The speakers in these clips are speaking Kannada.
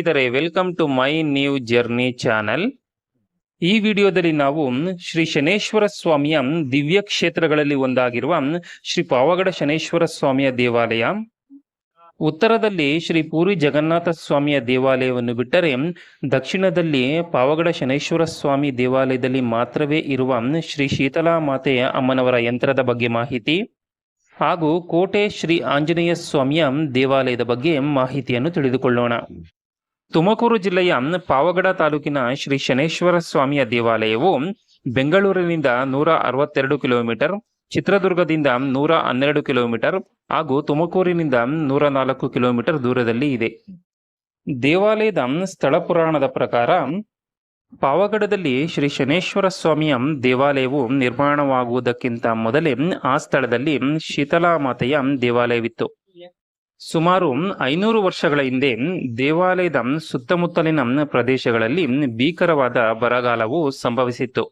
ಸ್ನೇಹಿತರೆ welcome to my new journey channel ಈ ವಿಡಿಯೋದಲ್ಲಿ ನಾವು ಶ್ರೀ ಶನೇಶ್ವರ ಸ್ವಾಮಿಯ ದಿವ್ಯ ಕ್ಷೇತ್ರಗಳಲ್ಲಿ ಒಂದಾಗಿರುವ ಶ್ರೀ ಪಾವಗಡ ಶನೇಶ್ವರ ಸ್ವಾಮಿಯ ದೇವಾಲಯ. ಉತ್ತರದಲ್ಲಿ ಶ್ರೀ ಪೂರಿ ಜಗನ್ನಾಥ ಸ್ವಾಮಿಯ ದೇವಾಲಯವನ್ನು ಬಿಟ್ಟರೆ ದಕ್ಷಿಣದಲ್ಲಿ ಪಾವಗಡ ಶನೇಶ್ವರ ಸ್ವಾಮಿ ದೇವಾಲಯದಲ್ಲಿ ಮಾತ್ರವೇ ಇರುವ ಶ್ರೀ ಶೀತಲಾ ಮಾತೆಯ ಅಮ್ಮನವರ ಯಂತ್ರದ ಬಗ್ಗೆ ಮಾಹಿತಿ ಹಾಗೂ ಕೋಟೆ ಶ್ರೀ ಆಂಜನೇಯ ಸ್ವಾಮಿಯ ದೇವಾಲಯದ ಬಗ್ಗೆ ಮಾಹಿತಿಯನ್ನು ತಿಳಿದುಕೊಳ್ಳೋಣ. ತುಮಕೂರು ಜಿಲ್ಲೆಯ ಪಾವಗಡ ತಾಲೂಕಿನ ಶ್ರೀ ಶನೇಶ್ವರ ಸ್ವಾಮಿಯ ದೇವಾಲಯವು ಬೆಂಗಳೂರಿನಿಂದ ನೂರ ಅರವತ್ತೆರಡು ಕಿಲೋಮೀಟರ್, ಚಿತ್ರದುರ್ಗದಿಂದ ನೂರ ಹನ್ನೆರಡು ಕಿಲೋಮೀಟರ್ ಹಾಗೂ ತುಮಕೂರಿನಿಂದ ನೂರ ನಾಲ್ಕು ಕಿಲೋಮೀಟರ್ ದೂರದಲ್ಲಿ ಇದೆ. ದೇವಾಲಯದ ಸ್ಥಳ ಪುರಾಣದ ಪ್ರಕಾರ ಪಾವಗಡದಲ್ಲಿ ಶ್ರೀ ಶನೇಶ್ವರ ಸ್ವಾಮಿಯ ದೇವಾಲಯವು ನಿರ್ಮಾಣವಾಗುವುದಕ್ಕಿಂತ ಮೊದಲೇ ಆ ಸ್ಥಳದಲ್ಲಿ ಶೀತಲಾ ಮಾತೆಯ ದೇವಾಲಯವಿತ್ತು. ಸುಮಾರು ಐನೂರು ವರ್ಷಗಳ ಹಿಂದೆ ದೇವಾಲಯದ ಸುತ್ತಮುತ್ತಲಿನ ಪ್ರದೇಶಗಳಲ್ಲಿ ಭೀಕರವಾದ ಬರಗಾಲವು ಸಂಭವಿಸಿತ್ತು.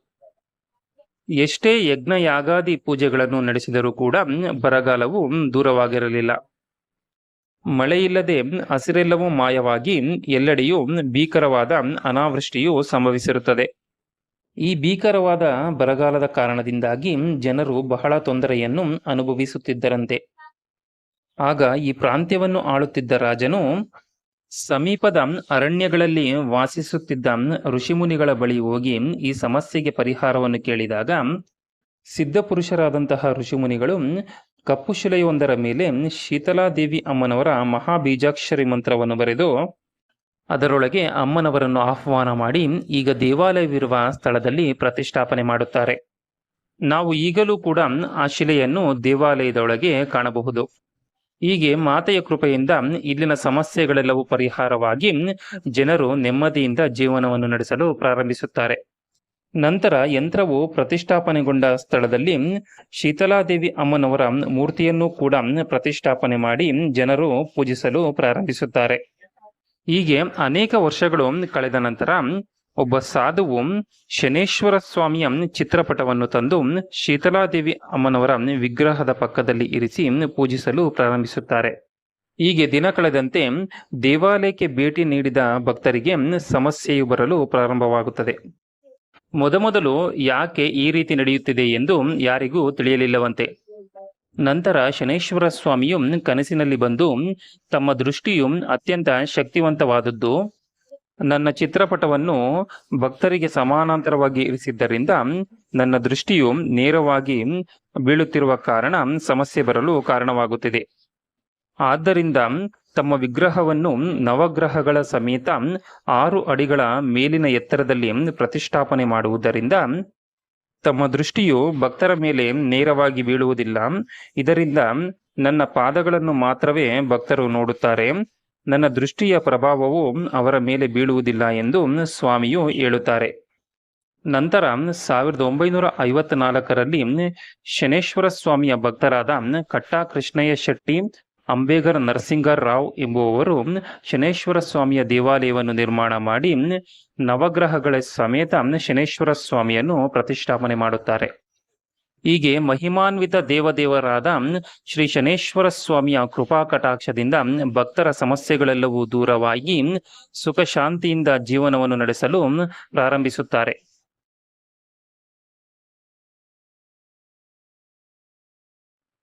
ಎಷ್ಟೇ ಯಜ್ಞ ಯಾಗಾದಿ ಪೂಜೆಗಳನ್ನು ನಡೆಸಿದರೂ ಕೂಡ ಬರಗಾಲವು ದೂರವಾಗಿರಲಿಲ್ಲ. ಮಳೆಯಿಲ್ಲದೆ ಹಸಿರೆಲ್ಲವೂ ಮಾಯವಾಗಿ ಎಲ್ಲೆಡೆಯೂ ಭೀಕರವಾದ ಅನಾವೃಷ್ಟಿಯು ಸಂಭವಿಸಿರುತ್ತದೆ. ಈ ಭೀಕರವಾದ ಬರಗಾಲದ ಕಾರಣದಿಂದಾಗಿ ಜನರು ಬಹಳ ತೊಂದರೆಯನ್ನು ಅನುಭವಿಸುತ್ತಿದ್ದರಂತೆ. ಆಗ ಈ ಪ್ರಾಂತ್ಯವನ್ನು ಆಳುತ್ತಿದ್ದ ರಾಜನು ಸಮೀಪದ ಅರಣ್ಯಗಳಲ್ಲಿ ವಾಸಿಸುತ್ತಿದ್ದ ಋಷಿಮುನಿಗಳ ಬಳಿ ಹೋಗಿ ಈ ಸಮಸ್ಯೆಗೆ ಪರಿಹಾರವನ್ನು ಕೇಳಿದಾಗ ಸಿದ್ಧಪುರುಷರಾದಂತಹ ಋಷಿಮುನಿಗಳು ಕಪ್ಪು ಶಿಲೆಯೊಂದರ ಮೇಲೆ ಶೀತಲಾದೇವಿ ಅಮ್ಮನವರ ಮಹಾಬೀಜಾಕ್ಷರಿ ಮಂತ್ರವನ್ನು ಬರೆದು ಅದರೊಳಗೆ ಅಮ್ಮನವರನ್ನು ಆಹ್ವಾನ ಮಾಡಿ ಈಗ ದೇವಾಲಯವಿರುವ ಸ್ಥಳದಲ್ಲಿ ಪ್ರತಿಷ್ಠಾಪನೆ ಮಾಡುತ್ತಾರೆ. ನಾವು ಈಗಲೂ ಕೂಡ ಆ ಶಿಲೆಯನ್ನು ದೇವಾಲಯದೊಳಗೆ ಕಾಣಬಹುದು. ಹೀಗೆ ಮಾತೆಯ ಕೃಪೆಯಿಂದ ಇಲ್ಲಿನ ಸಮಸ್ಯೆಗಳೆಲ್ಲವೂ ಪರಿಹಾರವಾಗಿ ಜನರು ನೆಮ್ಮದಿಯಿಂದ ಜೀವನವನ್ನು ನಡೆಸಲು ಪ್ರಾರಂಭಿಸುತ್ತಾರೆ. ನಂತರ ಯಂತ್ರವು ಪ್ರತಿಷ್ಠಾಪನೆಗೊಂಡ ಸ್ಥಳದಲ್ಲಿ ಶೀತಲಾದೇವಿ ಅಮ್ಮನವರ ಮೂರ್ತಿಯನ್ನು ಕೂಡ ಪ್ರತಿಷ್ಠಾಪನೆ ಮಾಡಿ ಜನರು ಪೂಜಿಸಲು ಪ್ರಾರಂಭಿಸುತ್ತಾರೆ. ಹೀಗೆ ಅನೇಕ ವರ್ಷಗಳು ಕಳೆದ ನಂತರ ಒಬ್ಬ ಸಾಧುವು ಶನೇಶ್ವರ ಸ್ವಾಮಿಯ ಚಿತ್ರಪಟವನ್ನು ತಂದು ಶೀತಲಾದೇವಿ ಅಮ್ಮನವರ ವಿಗ್ರಹದ ಪಕ್ಕದಲ್ಲಿ ಇರಿಸಿ ಪೂಜಿಸಲು ಪ್ರಾರಂಭಿಸುತ್ತಾರೆ. ಹೀಗೆ ದಿನ ಕಳೆದಂತೆ ದೇವಾಲಯಕ್ಕೆ ಭೇಟಿ ನೀಡಿದ ಭಕ್ತರಿಗೆ ಸಮಸ್ಯೆಯು ಬರಲು ಪ್ರಾರಂಭವಾಗುತ್ತದೆ. ಮೊದಮೊದಲು ಯಾಕೆ ಈ ರೀತಿ ನಡೆಯುತ್ತಿದೆ ಎಂದು ಯಾರಿಗೂ ತಿಳಿಯಲಿಲ್ಲವಂತೆ. ನಂತರ ಶನೇಶ್ವರ ಸ್ವಾಮಿಯು ಕನಸಿನಲ್ಲಿ ಬಂದು ತಮ್ಮ ದೃಷ್ಟಿಯು ಅತ್ಯಂತ ಶಕ್ತಿವಂತವಾದದ್ದು. ನನ್ನ ಚಿತ್ರಪಟವನ್ನು ಭಕ್ತರಿಗೆ ಸಮಾನಾಂತರವಾಗಿ ಇರಿಸಿದ್ದರಿಂದ ನನ್ನ ದೃಷ್ಟಿಯು ನೇರವಾಗಿ ಬೀಳುತ್ತಿರುವ ಕಾರಣ ಸಮಸ್ಯೆ ಬರಲು ಕಾರಣವಾಗುತ್ತಿದೆ. ಆದ್ದರಿಂದ ತಮ್ಮ ವಿಗ್ರಹವನ್ನು ನವಗ್ರಹಗಳ ಸಮೇತ ಆರು ಅಡಿಗಳ ಮೇಲಿನ ಎತ್ತರದಲ್ಲಿ ಪ್ರತಿಷ್ಠಾಪನೆ ಮಾಡುವುದರಿಂದ ತಮ್ಮ ದೃಷ್ಟಿಯು ಭಕ್ತರ ಮೇಲೆ ನೇರವಾಗಿ ಬೀಳುವುದಿಲ್ಲ. ಇದರಿಂದ ನನ್ನ ಪಾದಗಳನ್ನು ಮಾತ್ರವೇ ಭಕ್ತರು ನೋಡುತ್ತಾರೆ. ನನ್ನ ದೃಷ್ಟಿಯ ಪ್ರಭಾವವು ಅವರ ಮೇಲೆ ಬೀಳುವುದಿಲ್ಲ ಎಂದು ಸ್ವಾಮಿಯು ಹೇಳುತ್ತಾರೆ. ನಂತರ ಸಾವಿರದ ಒಂಬೈನೂರ ಐವತ್ನಾಲ್ಕರಲ್ಲಿ ಶನೇಶ್ವರ ಸ್ವಾಮಿಯ ಭಕ್ತರಾದ ಕಟ್ಟಾ ಕೃಷ್ಣಯ್ಯ ಶೆಟ್ಟಿ, ಅಂಬೇಗರ್ ನರಸಿಂಗರ್ ರಾವ್ ಎಂಬುವವರು ಶನೇಶ್ವರ ಸ್ವಾಮಿಯ ದೇವಾಲಯವನ್ನು ನಿರ್ಮಾಣ ಮಾಡಿ ನವಗ್ರಹಗಳ ಸಮೇತ ಶನೇಶ್ವರ ಸ್ವಾಮಿಯನ್ನು ಪ್ರತಿಷ್ಠಾಪನೆ ಮಾಡುತ್ತಾರೆ. ಹೀಗೆ ಮಹಿಮಾನ್ವಿತ ದೇವದೇವರಾದ ಶ್ರೀ ಶನೇಶ್ವರ ಸ್ವಾಮಿಯ ಕೃಪಾ ಕಟಾಕ್ಷದಿಂದ ಭಕ್ತರ ಸಮಸ್ಯೆಗಳೆಲ್ಲವೂ ದೂರವಾಗಿ ಸುಖ ಶಾಂತಿಯಿಂದ ಜೀವನವನ್ನು ನಡೆಸಲು ಪ್ರಾರಂಭಿಸುತ್ತಾರೆ.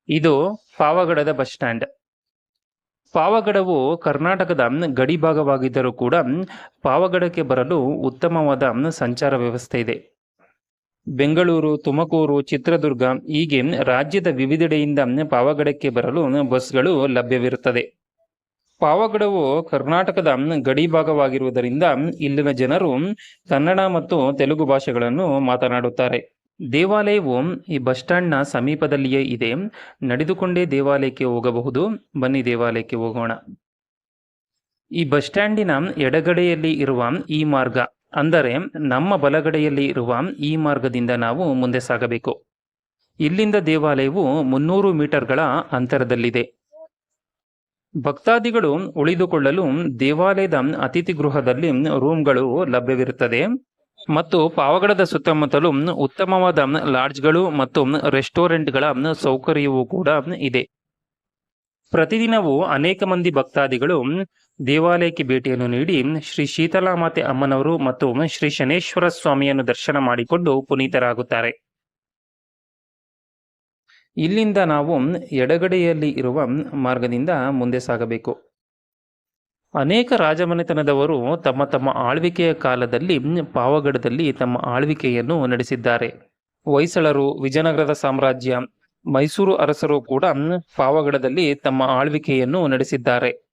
ಇದು ಪಾವಗಡದ ಬಸ್ ಸ್ಟ್ಯಾಂಡ್. ಪಾವಗಡವು ಕರ್ನಾಟಕದ ಗಡಿ ಭಾಗವಾಗಿದ್ದರೂ ಕೂಡ ಪಾವಗಡಕ್ಕೆ ಬರಲು ಉತ್ತಮವಾದ ಸಂಚಾರ ವ್ಯವಸ್ಥೆ ಇದೆ. ಬೆಂಗಳೂರು, ತುಮಕೂರು, ಚಿತ್ರದುರ್ಗ ಹೀಗೆ ರಾಜ್ಯದ ವಿವಿಧೆಡೆಯಿಂದ ಪಾವಗಡಕ್ಕೆ ಬರಲು ಬಸ್ಗಳು ಲಭ್ಯವಿರುತ್ತದೆ. ಪಾವಗಡವು ಕರ್ನಾಟಕದ ಗಡಿ ಭಾಗವಾಗಿರುವುದರಿಂದ ಇಲ್ಲಿನ ಜನರು ಕನ್ನಡ ಮತ್ತು ತೆಲುಗು ಭಾಷೆಗಳನ್ನು ಮಾತನಾಡುತ್ತಾರೆ. ದೇವಾಲಯವು ಈ ಬಸ್ ಸ್ಟ್ಯಾಂಡ್ನ ಸಮೀಪದಲ್ಲಿಯೇ ಇದೆ. ನಡೆದುಕೊಂಡೇ ದೇವಾಲಯಕ್ಕೆ ಹೋಗಬಹುದು. ಬನ್ನಿ ದೇವಾಲಯಕ್ಕೆ ಹೋಗೋಣ. ಈ ಬಸ್ ಸ್ಟ್ಯಾಂಡಿನ ಎಡಗಡೆಯಲ್ಲಿ ಇರುವ ಈ ಮಾರ್ಗ. ಅಂದರೆ ನಮ್ಮ ಬಲಗಡೆಯಲ್ಲಿ ಇರುವ ಈ ಮಾರ್ಗದಿಂದ ನಾವು ಮುಂದೆ ಸಾಗಬೇಕು. ಇಲ್ಲಿಂದ ದೇವಾಲಯವು ಮುನ್ನೂರು ಮೀಟರ್ಗಳ ಅಂತರದಲ್ಲಿದೆ. ಭಕ್ತಾದಿಗಳು ಉಳಿದುಕೊಳ್ಳಲು ದೇವಾಲಯದ ಅತಿಥಿ ಗೃಹದಲ್ಲಿ ರೂಮ್ಗಳು ಲಭ್ಯವಿರುತ್ತದೆ ಮತ್ತು ಪಾವಗಡದ ಸುತ್ತಮುತ್ತಲು ಉತ್ತಮವಾದ ಲಾಡ್ಜ್ಗಳು ಮತ್ತು ರೆಸ್ಟೋರೆಂಟ್ಗಳ ಸೌಕರ್ಯವೂ ಕೂಡ ಇದೆ. ಪ್ರತಿದಿನವೂ ಅನೇಕ ಮಂದಿ ಭಕ್ತಾದಿಗಳು ದೇವಾಲಯಕ್ಕೆ ಭೇಟಿಯನ್ನು ನೀಡಿ ಶ್ರೀ ಶೀತಲಾ ಮಾತೆ ಅಮ್ಮನವರು ಮತ್ತು ಶ್ರೀ ಶನೇಶ್ವರ ಸ್ವಾಮಿಯನ್ನು ದರ್ಶನ ಮಾಡಿಕೊಂಡು ಪುನೀತರಾಗುತ್ತಾರೆ. ಇಲ್ಲಿಂದ ನಾವು ಎಡಗಡೆಯಲ್ಲಿ ಇರುವ ಮಾರ್ಗದಿಂದ ಮುಂದೆ ಸಾಗಬೇಕು. ಅನೇಕ ರಾಜಮನೆತನದವರು ತಮ್ಮ ತಮ್ಮ ಆಳ್ವಿಕೆಯ ಕಾಲದಲ್ಲಿ ಪಾವಗಡದಲ್ಲಿ ತಮ್ಮ ಆಳ್ವಿಕೆಯನ್ನು ನಡೆಸಿದ್ದಾರೆ. ಹೊಯ್ಸಳರು, ವಿಜಯನಗರದ ಸಾಮ್ರಾಜ್ಯ, ಮೈಸೂರು ಅರಸರು ಕೂಡ ಪಾವಗಡದಲ್ಲಿ ತಮ್ಮ ಆಳ್ವಿಕೆಯನ್ನು ನಡೆಸಿದ್ದಾರೆ.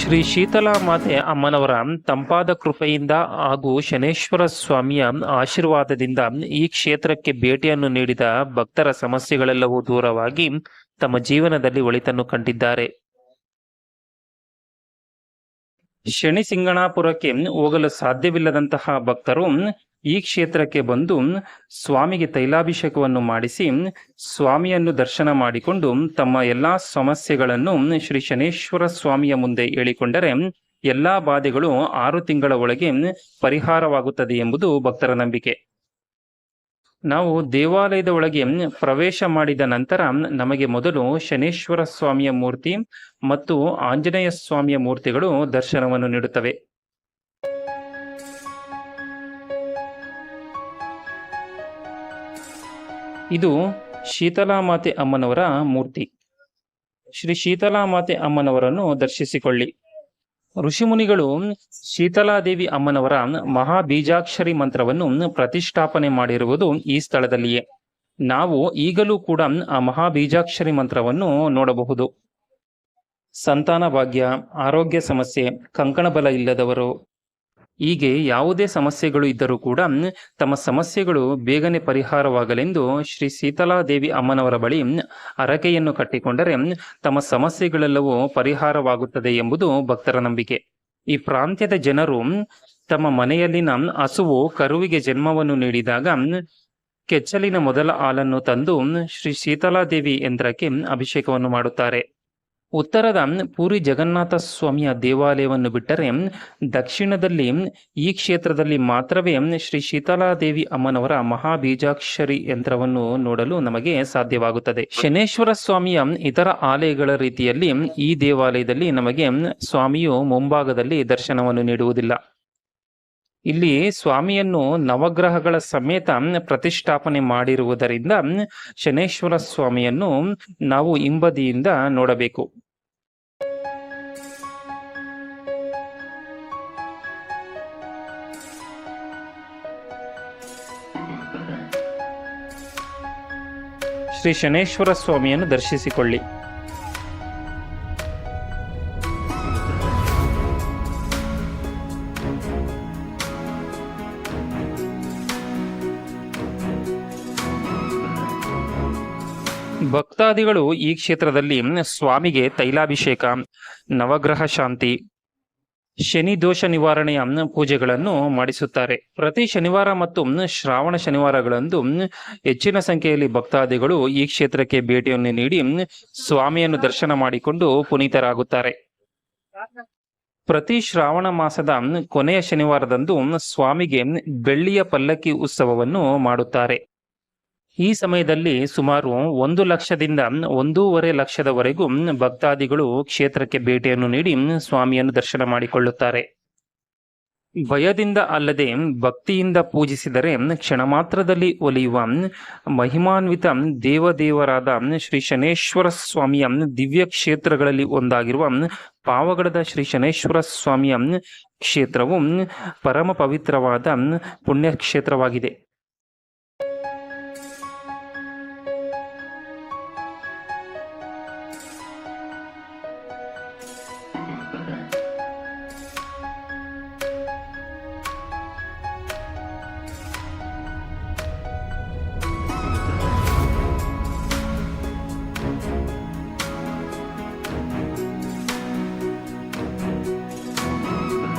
ಶ್ರೀ ಶೀತಲಾ ಮಾತೆ ಅಮ್ಮನವರ ತಂಪಾದ ಕೃಪೆಯಿಂದ ಹಾಗೂ ಶನೇಶ್ವರ ಸ್ವಾಮಿಯ ಆಶೀರ್ವಾದದಿಂದ ಈ ಕ್ಷೇತ್ರಕ್ಕೆ ಭೇಟಿಯನ್ನು ನೀಡಿದ ಭಕ್ತರ ಸಮಸ್ಯೆಗಳೆಲ್ಲವೂ ದೂರವಾಗಿ ತಮ್ಮ ಜೀವನದಲ್ಲಿ ಒಳಿತನ್ನು ಕಂಡಿದ್ದಾರೆ. ಶನಿ ಸಿಂಗಣಾಪುರಕ್ಕೆ ಹೋಗಲು ಸಾಧ್ಯವಿಲ್ಲದಂತಹ ಭಕ್ತರು ಈ ಕ್ಷೇತ್ರಕ್ಕೆ ಬಂದು ಸ್ವಾಮಿಗೆ ತೈಲಾಭಿಷೇಕವನ್ನು ಮಾಡಿಸಿ ಸ್ವಾಮಿಯನ್ನು ದರ್ಶನ ಮಾಡಿಕೊಂಡು ತಮ್ಮ ಎಲ್ಲಾ ಸಮಸ್ಯೆಗಳನ್ನು ಶ್ರೀ ಶನೇಶ್ವರ ಸ್ವಾಮಿಯ ಮುಂದೆ ಹೇಳಿಕೊಂಡರೆ ಎಲ್ಲಾ ಬಾಧೆಗಳು ಆರು ತಿಂಗಳ ಒಳಗೆ ಪರಿಹಾರವಾಗುತ್ತದೆ ಎಂಬುದು ಭಕ್ತರ ನಂಬಿಕೆ. ನಾವು ದೇವಾಲಯದ ಒಳಗೆ ಪ್ರವೇಶ ಮಾಡಿದ ನಂತರ ನಮಗೆ ಮೊದಲು ಶನೇಶ್ವರ ಸ್ವಾಮಿಯ ಮೂರ್ತಿ ಮತ್ತು ಆಂಜನೇಯ ಸ್ವಾಮಿಯ ಮೂರ್ತಿಗಳು ದರ್ಶನವನ್ನು ನೀಡುತ್ತವೆ. ಇದು ಶೀತಲಾಮಾತೆ ಅಮ್ಮನವರ ಮೂರ್ತಿ. ಶ್ರೀ ಶೀತಲಾಮಾತೆ ಅಮ್ಮನವರನ್ನು ದರ್ಶಿಸಿಕೊಳ್ಳಿ. ಋಷಿಮುನಿಗಳು ಶೀತಲಾದೇವಿ ಅಮ್ಮನವರ ಮಹಾಬೀಜಾಕ್ಷರಿ ಮಂತ್ರವನ್ನು ಪ್ರತಿಷ್ಠಾಪನೆ ಮಾಡಿರುವುದು ಈ ಸ್ಥಳದಲ್ಲಿಯೇ. ನಾವು ಈಗಲೂ ಕೂಡ ಆ ಮಹಾ ಬೀಜಾಕ್ಷರಿ ಮಂತ್ರವನ್ನು ನೋಡಬಹುದು. ಸಂತಾನ ಭಾಗ್ಯ, ಆರೋಗ್ಯ ಸಮಸ್ಯೆ ಕಂಕಣಬಲ ಇಲ್ಲದವರು ಹೀಗೆ ಯಾವುದೇ ಸಮಸ್ಯೆಗಳು ಇದ್ದರೂ ಕೂಡ ತಮ್ಮ ಸಮಸ್ಯೆಗಳು ಬೇಗನೆ ಪರಿಹಾರವಾಗಲೆಂದು ಶ್ರೀ ಸೀತಲಾದೇವಿ ಅಮ್ಮನವರ ಬಳಿ ಹರಕೆಯನ್ನು ಕಟ್ಟಿಕೊಂಡರೆ ತಮ್ಮ ಸಮಸ್ಯೆಗಳೆಲ್ಲವೂ ಪರಿಹಾರವಾಗುತ್ತದೆ ಎಂಬುದು ಭಕ್ತರ ನಂಬಿಕೆ. ಈ ಪ್ರಾಂತ್ಯದ ಜನರು ತಮ್ಮ ಮನೆಯಲ್ಲಿನ ಹಸುವು ಕರುವಿಗೆ ಜನ್ಮವನ್ನು ನೀಡಿದಾಗ ಕೆಚ್ಚಲಿನ ಮೊದಲ ಹಾಲನ್ನು ತಂದು ಶ್ರೀ ಶೀತಲಾದೇವಿ ಯಂತ್ರಕ್ಕೆ ಅಭಿಷೇಕವನ್ನು ಮಾಡುತ್ತಾರೆ. ಉತ್ತರದ ಪೂರಿ ಜಗನ್ನಾಥ ಸ್ವಾಮಿಯ ದೇವಾಲಯವನ್ನು ಬಿಟ್ಟರೆ ದಕ್ಷಿಣದಲ್ಲಿ ಈ ಕ್ಷೇತ್ರದಲ್ಲಿ ಮಾತ್ರವೇ ಶ್ರೀ ಶೀತಲಾದೇವಿ ಅಮ್ಮನವರ ಮಹಾಬೀಜಾಕ್ಷರಿ ಯಂತ್ರವನ್ನು ನೋಡಲು ನಮಗೆ ಸಾಧ್ಯವಾಗುತ್ತದೆ. ಶನೇಶ್ವರ ಸ್ವಾಮಿಯ ಇತರ ಆಲಯಗಳ ರೀತಿಯಲ್ಲಿ ಈ ದೇವಾಲಯದಲ್ಲಿ ನಮಗೆ ಸ್ವಾಮಿಯು ಮುಂಭಾಗದಲ್ಲಿ ದರ್ಶನವನ್ನು ನೀಡುವುದಿಲ್ಲ. ಇಲ್ಲಿ ಸ್ವಾಮಿಯನ್ನು ನವಗ್ರಹಗಳ ಸಮೇತ ಪ್ರತಿಷ್ಠಾಪನೆ ಮಾಡಿರುವುದರಿಂದ ಶನೇಶ್ವರ ಸ್ವಾಮಿಯನ್ನು ನಾವು ಹಿಂಬದಿಯಿಂದ ನೋಡಬೇಕು. ಶ್ರೀ ಶನೇಶ್ವರ ಸ್ವಾಮಿಯನ್ನು ದರ್ಶಿಸಿಕೊಳ್ಳಿ. ಭಕ್ತಾದಿಗಳು ಈ ಕ್ಷೇತ್ರದಲ್ಲಿ ಸ್ವಾಮಿಗೆ ತೈಲಾಭಿಷೇಕ ನವಗ್ರಹ ಶಾಂತಿ ಶನಿ ದೋಷ ನಿವಾರಣೆಯ ಪೂಜೆಗಳನ್ನು ಮಾಡಿಸುತ್ತಾರೆ. ಪ್ರತಿ ಶನಿವಾರ ಮತ್ತು ಶ್ರಾವಣ ಶನಿವಾರಗಳಂದು ಹೆಚ್ಚಿನ ಸಂಖ್ಯೆಯಲ್ಲಿ ಭಕ್ತಾದಿಗಳು ಈ ಕ್ಷೇತ್ರಕ್ಕೆ ಭೇಟಿಯನ್ನು ನೀಡಿ ಸ್ವಾಮಿಯನ್ನು ದರ್ಶನ ಮಾಡಿಕೊಂಡು ಪುನೀತರಾಗುತ್ತಾರೆ. ಪ್ರತಿ ಶ್ರಾವಣ ಮಾಸದ ಕೊನೆಯ ಶನಿವಾರದಂದು ಸ್ವಾಮಿಗೆ ಬೆಳ್ಳಿಯ ಪಲ್ಲಕ್ಕಿ ಉತ್ಸವವನ್ನು ಮಾಡುತ್ತಾರೆ. ಈ ಸಮಯದಲ್ಲಿ ಸುಮಾರು ಒಂದು ಲಕ್ಷದಿಂದ ಒಂದೂವರೆ ಲಕ್ಷದವರೆಗೂ ಭಕ್ತಾದಿಗಳು ಕ್ಷೇತ್ರಕ್ಕೆ ಭೇಟಿಯನ್ನು ನೀಡಿ ಸ್ವಾಮಿಯನ್ನು ದರ್ಶನ ಮಾಡಿಕೊಳ್ಳುತ್ತಾರೆ. ಭಯದಿಂದ ಅಲ್ಲದೆ ಭಕ್ತಿಯಿಂದ ಪೂಜಿಸಿದರೆ ಕ್ಷಣ ಮಾತ್ರದಲ್ಲಿ ಒಲಿಯುವ ಮಹಿಮಾನ್ವಿತ ದೇವದೇವರಾದ ಶ್ರೀ ಶನೇಶ್ವರ ಸ್ವಾಮಿಯ ದಿವ್ಯ ಕ್ಷೇತ್ರಗಳಲ್ಲಿ ಒಂದಾಗಿರುವ ಪಾವಗಡದ ಶ್ರೀ ಶನೇಶ್ವರ ಸ್ವಾಮಿಯ ಕ್ಷೇತ್ರವು ಪರಮ ಪವಿತ್ರವಾದ ಪುಣ್ಯ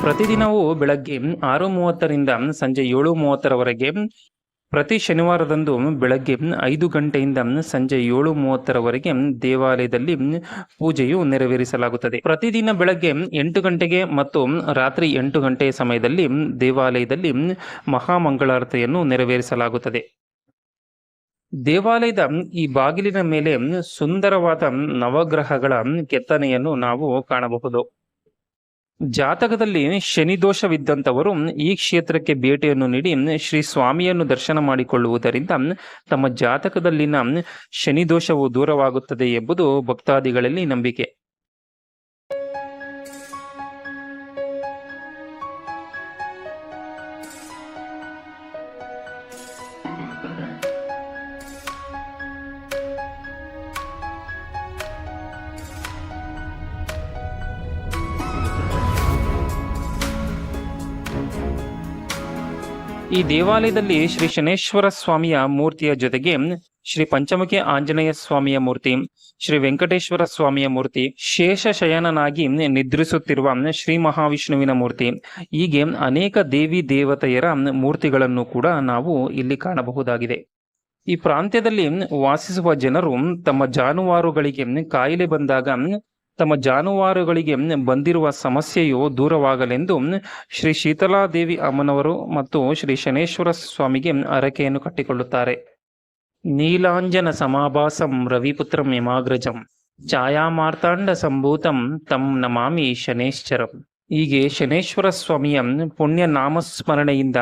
ಪ್ರತಿದಿನವೂ ಬೆಳಗ್ಗೆ ಆರು ಮೂವತ್ತರಿಂದ ಸಂಜೆ ಏಳು ಮೂವತ್ತರವರೆಗೆ ಪ್ರತಿ ಶನಿವಾರದಂದು ಬೆಳಗ್ಗೆ ಐದು ಗಂಟೆಯಿಂದ ಸಂಜೆ ಏಳು ಮೂವತ್ತರವರೆಗೆ ದೇವಾಲಯದಲ್ಲಿ ಪೂಜೆಯು ನೆರವೇರಿಸಲಾಗುತ್ತದೆ. ಪ್ರತಿದಿನ ಬೆಳಗ್ಗೆ ಎಂಟು ಗಂಟೆಗೆ ಮತ್ತು ರಾತ್ರಿ ಎಂಟು ಗಂಟೆಯ ಸಮಯದಲ್ಲಿ ದೇವಾಲಯದಲ್ಲಿ ಮಹಾಮಂಗಳಾರತಿಯನ್ನು ನೆರವೇರಿಸಲಾಗುತ್ತದೆ. ದೇವಾಲಯದ ಈ ಬಾಗಿಲಿನ ಮೇಲೆ ಸುಂದರವಾದ ನವಗ್ರಹಗಳ ಕೆತ್ತನೆಯನ್ನು ನಾವು ಕಾಣಬಹುದು. ಜಾತಕದಲ್ಲಿ ಶನಿ ದೋಷವಿದ್ದಂಥವರು ಈ ಕ್ಷೇತ್ರಕ್ಕೆ ಭೇಟಿಯನ್ನು ನೀಡಿ ಶ್ರೀ ಸ್ವಾಮಿಯನ್ನು ದರ್ಶನ ಮಾಡಿಕೊಳ್ಳುವುದರಿಂದ ತಮ್ಮ ಜಾತಕದಲ್ಲಿನ ಶನಿ ದೋಷವು ದೂರವಾಗುತ್ತದೆ ಎಂಬುದು ಭಕ್ತಾದಿಗಳಲ್ಲಿ ನಂಬಿಕೆ. ದೇವಾಲಯದಲ್ಲಿ ಶ್ರೀ ಶನೇಶ್ವರ ಸ್ವಾಮಿಯ ಮೂರ್ತಿಯ ಜೊತೆಗೆ ಶ್ರೀ ಪಂಚಮುಖಿ ಆಂಜನೇಯ ಸ್ವಾಮಿಯ ಮೂರ್ತಿ, ಶ್ರೀ ವೆಂಕಟೇಶ್ವರ ಸ್ವಾಮಿಯ ಮೂರ್ತಿ, ಶೇಷ ಶಯನನಾಗಿ ನಿದ್ರಿಸುತ್ತಿರುವ ಶ್ರೀ ಮಹಾವಿಷ್ಣುವಿನ ಮೂರ್ತಿ. ಹೀಗೆ ಅನೇಕ ದೇವಿ ದೇವತೆಯರ ಮೂರ್ತಿಗಳನ್ನು ಕೂಡ ನಾವು ಇಲ್ಲಿ ಕಾಣಬಹುದಾಗಿದೆ. ಈ ಪ್ರಾಂತ್ಯದಲ್ಲಿ ವಾಸಿಸುವ ಜನರು ತಮ್ಮ ಜಾನುವಾರುಗಳಿಗೆ ಕಾಯಿಲೆ ಬಂದಾಗ ತಮ್ಮ ಜಾನುವಾರುಗಳಿಗೆ ಬಂದಿರುವ ಸಮಸ್ಯೆಯು ದೂರವಾಗಲೆಂದು ಶ್ರೀ ಶೀತಲಾದೇವಿ ಅಮ್ಮನವರು ಮತ್ತು ಶ್ರೀ ಶನೇಶ್ವರ ಸ್ವಾಮಿಗೆ ಹರಕೆಯನ್ನು ಕಟ್ಟಿಕೊಳ್ಳುತ್ತಾರೆ. ನೀಲಾಂಜನ ಸಮಾಭಾಸಂ ರವಿಪುತ್ರಂ ಯಮಾಗ್ರಜಂ ಛಾಯಾಮಾರ್ತಾಂಡ ಸಂಭೂತಂ ತಂ ನಮಾಮಿ ಶನೇಶ್ಚರಂ. ಹೀಗೆ ಶನೇಶ್ವರ ಸ್ವಾಮಿಯ ಪುಣ್ಯ ನಾಮಸ್ಮರಣೆಯಿಂದ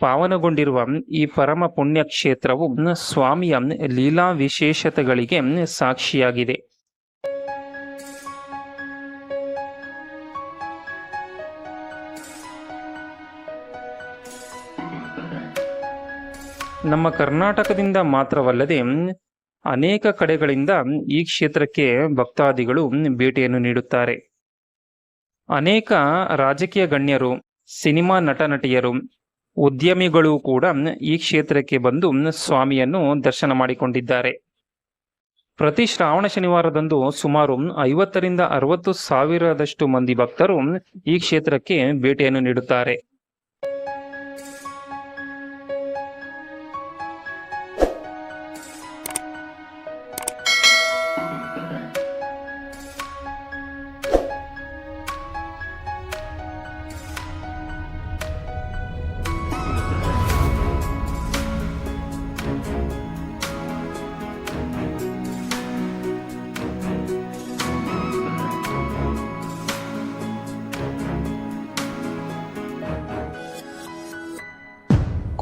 ಪಾವನಗೊಂಡಿರುವ ಈ ಪರಮ ಪುಣ್ಯ ಕ್ಷೇತ್ರವು ಸ್ವಾಮಿಯ ಲೀಲಾ ವಿಶೇಷತೆಗಳಿಗೆ ಸಾಕ್ಷಿಯಾಗಿದೆ. ನಮ್ಮ ಕರ್ನಾಟಕದಿಂದ ಮಾತ್ರವಲ್ಲದೆ ಅನೇಕ ಕಡೆಗಳಿಂದ ಈ ಕ್ಷೇತ್ರಕ್ಕೆ ಭಕ್ತಾದಿಗಳು ಭೇಟಿಯನ್ನು ನೀಡುತ್ತಾರೆ. ಅನೇಕ ರಾಜಕೀಯ ಗಣ್ಯರು, ಸಿನಿಮಾ ನಟ ನಟಿಯರು ಉದ್ಯಮಿಗಳು ಕೂಡ ಈ ಕ್ಷೇತ್ರಕ್ಕೆ ಬಂದು ಸ್ವಾಮಿಯನ್ನು ದರ್ಶನ ಮಾಡಿಕೊಂಡಿದ್ದಾರೆ. ಪ್ರತಿ ಶ್ರಾವಣ ಶನಿವಾರದಂದು ಸುಮಾರು ಐವತ್ತರಿಂದ ಅರವತ್ತು ಸಾವಿರದಷ್ಟು ಮಂದಿ ಭಕ್ತರು ಈ ಕ್ಷೇತ್ರಕ್ಕೆ ಭೇಟಿಯನ್ನು ನೀಡುತ್ತಾರೆ.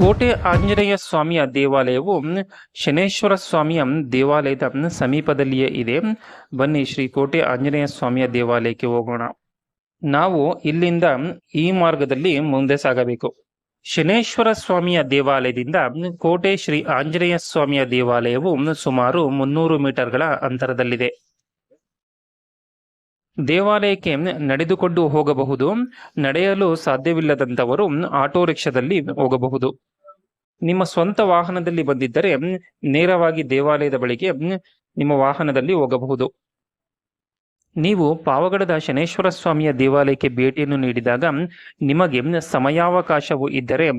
ಕೋಟೆ ಆಂಜನೇಯ ಸ್ವಾಮಿಯ ದೇವಾಲಯವು ಶನೇಶ್ವರ ಸ್ವಾಮಿಯ ದೇವಾಲಯದ ಸಮೀಪದಲ್ಲಿಯೇ ಇದೆ. ಬನ್ನಿ ಶ್ರೀ ಕೋಟೆ ಆಂಜನೇಯ ಸ್ವಾಮಿಯ ದೇವಾಲಯಕ್ಕೆ ಹೋಗೋಣ. ನಾವು ಇಲ್ಲಿಂದ ಈ ಮಾರ್ಗದಲ್ಲಿ ಮುಂದೆ ಸಾಗಬೇಕು. ಶನೇಶ್ವರ ಸ್ವಾಮಿಯ ದೇವಾಲಯದಿಂದ ಕೋಟೆ ಶ್ರೀ ಆಂಜನೇಯ ಸ್ವಾಮಿಯ ದೇವಾಲಯವು ಸುಮಾರು ಮುನ್ನೂರು ಮೀಟರ್ಗಳ ಅಂತರದಲ್ಲಿದೆ. ದೇವಾಲಯಕ್ಕೆ ನಡೆದುಕೊಂಡು ಹೋಗಬಹುದು. ನಡೆಯಲು ಸಾಧ್ಯವಿಲ್ಲದಂತವರು ಆಟೋ ರಿಕ್ಷಾದಲ್ಲಿ ಹೋಗಬಹುದು. ನಿಮ್ಮ ಸ್ವಂತ ವಾಹನದಲ್ಲಿ ಬಂದಿದ್ದರೆ ನೇರವಾಗಿ ದೇವಾಲಯದ ಬಳಿಗೆ ನಿಮ್ಮ ವಾಹನದಲ್ಲಿ ಹೋಗಬಹುದು. ನೀವು ಪಾವಗಡದ ಶನೇಶ್ವರ ಸ್ವಾಮಿಯ ದೇವಾಲಯಕ್ಕೆ ಭೇಟಿಯನ್ನು ನೀಡಿದಾಗ ನಿಮಗೆ ಸಮಯಾವಕಾಶವು ಇದ್ದರೆ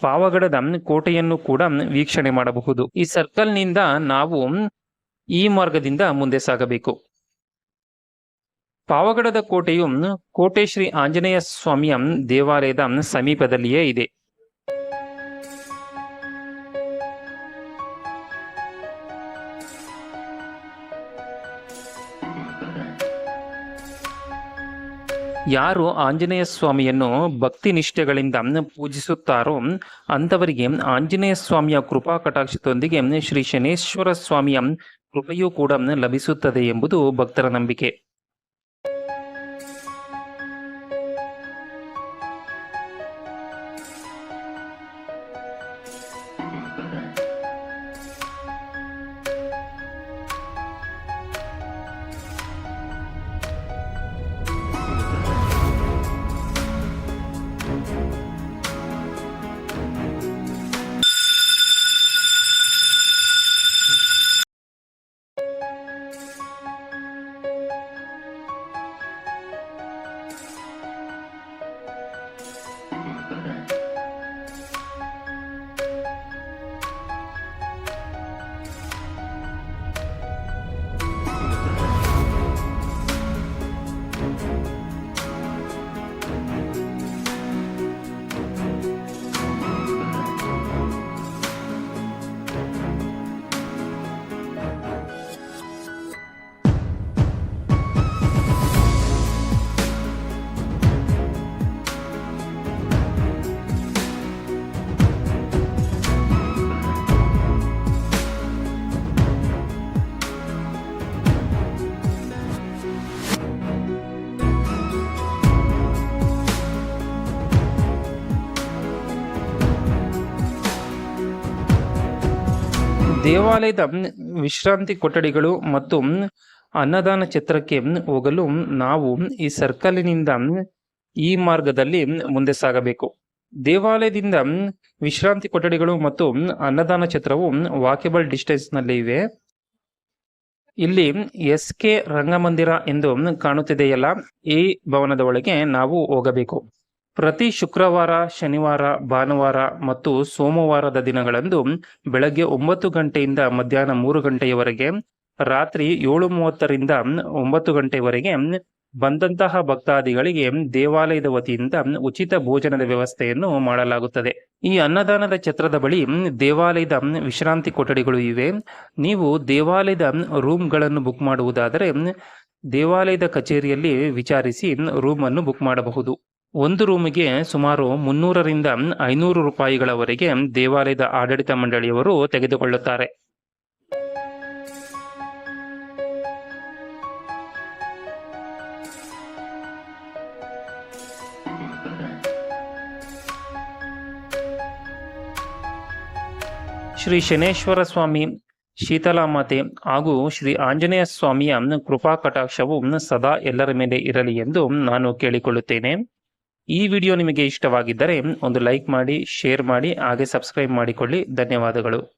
ಪಾವಗಡದ ಕೋಟೆಯನ್ನು ಕೂಡ ವೀಕ್ಷಣೆ ಮಾಡಬಹುದು. ಈ ಸರ್ಕಲ್ನಿಂದ ನಾವು ಈ ಮಾರ್ಗದಿಂದ ಮುಂದೆ ಸಾಗಬೇಕು. ಪಾವಗಡದ ಕೋಟೆಯು ಕೋಟೆ ಶ್ರೀ ಆಂಜನೇಯ ಸ್ವಾಮಿಯ ದೇವಾಲಯದ ಸಮೀಪದಲ್ಲಿಯೇ ಇದೆ. ಯಾರು ಆಂಜನೇಯ ಸ್ವಾಮಿಯನ್ನು ಭಕ್ತಿ ನಿಷ್ಠೆಗಳಿಂದ ಪೂಜಿಸುತ್ತಾರೋ ಅಂಥವರಿಗೆ ಆಂಜನೇಯ ಸ್ವಾಮಿಯ ಕೃಪಾ ಕಟಾಕ್ಷದೊಂದಿಗೆ ಶ್ರೀ ಶನೇಶ್ವರ ಸ್ವಾಮಿಯ ಕೃಪೆಯೂ ಕೂಡ ಲಭಿಸುತ್ತದೆ ಎಂಬುದು ಭಕ್ತರ ನಂಬಿಕೆ. ದೇವಾಲಯದ ವಿಶ್ರಾಂತಿ ಕೊಠಡಿಗಳು ಮತ್ತು ಅನ್ನದಾನ ಛತ್ರಕ್ಕೆ ಹೋಗಲು ನಾವು ಈ ಸರ್ಕಲಿನಿಂದ ಈ ಮಾರ್ಗದಲ್ಲಿ ಮುಂದೆ ಸಾಗಬೇಕು. ದೇವಾಲಯದಿಂದ ವಿಶ್ರಾಂತಿ ಕೊಠಡಿಗಳು ಮತ್ತು ಅನ್ನದಾನ ಛತ್ರವು ವಾಕೆಬಲ್ ಡಿಸ್ಟೆನ್ಸ್ನಲ್ಲಿ ಇವೆ. ಇಲ್ಲಿ ಎಸ್ ಕೆ ರಂಗಮಂದಿರ ಎಂದು ಕಾಣುತ್ತಿದೆಯಲ್ಲ, ಈ ಭವನದ ಒಳಗೆ ನಾವು ಹೋಗಬೇಕು. ಪ್ರತಿ ಶುಕ್ರವಾರ, ಶನಿವಾರ, ಭಾನುವಾರ ಮತ್ತು ಸೋಮವಾರದ ದಿನಗಳಂದು ಬೆಳಗ್ಗೆ ಒಂಬತ್ತು ಗಂಟೆಯಿಂದ ಮಧ್ಯಾಹ್ನ ಮೂರು ಗಂಟೆಯವರೆಗೆ, ರಾತ್ರಿ ಏಳು ಮೂವತ್ತರಿಂದ ಒಂಬತ್ತು ಗಂಟೆವರೆಗೆ ಬಂದಂತಹ ಭಕ್ತಾದಿಗಳಿಗೆ ದೇವಾಲಯದ ವತಿಯಿಂದ ಉಚಿತ ಭೋಜನದ ವ್ಯವಸ್ಥೆಯನ್ನು ಮಾಡಲಾಗುತ್ತದೆ. ಈ ಅನ್ನದಾನದ ಛತ್ರದ ಬಳಿ ದೇವಾಲಯದ ವಿಶ್ರಾಂತಿ ಕೊಠಡಿಗಳು ಇವೆ. ನೀವು ದೇವಾಲಯದ ರೂಮ್ಗಳನ್ನು ಬುಕ್ ಮಾಡುವುದಾದರೆ ದೇವಾಲಯದ ಕಚೇರಿಯಲ್ಲಿ ವಿಚಾರಿಸಿ ರೂಮ್ ಅನ್ನು ಬುಕ್ ಮಾಡಬಹುದು. ಒಂದು ರೂಮಿಗೆ ಸುಮಾರು ಮುನ್ನೂರರಿಂದ ಐನೂರು ರೂಪಾಯಿಗಳವರೆಗೆ ದೇವಾಲಯದ ಆಡಳಿತ ಮಂಡಳಿಯವರು ತೆಗೆದುಕೊಳ್ಳುತ್ತಾರೆ. ಶ್ರೀ ಶನೇಶ್ವರ ಸ್ವಾಮಿ ಶೀತಲಾಮಾತೆ ಹಾಗೂ ಶ್ರೀ ಆಂಜನೇಯ ಸ್ವಾಮಿಯ ಕೃಪಾ ಕಟಾಕ್ಷವು ಸದಾ ಎಲ್ಲರ ಮೇಲೆ ಇರಲಿ ಎಂದು ನಾನು ಕೇಳಿಕೊಳ್ಳುತ್ತೇನೆ. ಈ ವಿಡಿಯೋ ನಿಮಗೆ ಇಷ್ಟವಾಗಿದ್ದರೆ ಒಂದು ಲೈಕ್ ಮಾಡಿ ಶೇರ್ ಮಾಡಿ ಹಾಗೆ ಸಬ್ಸ್ಕ್ರೈಬ್ ಮಾಡಿಕೊಳ್ಳಿ. ಧನ್ಯವಾದಗಳು.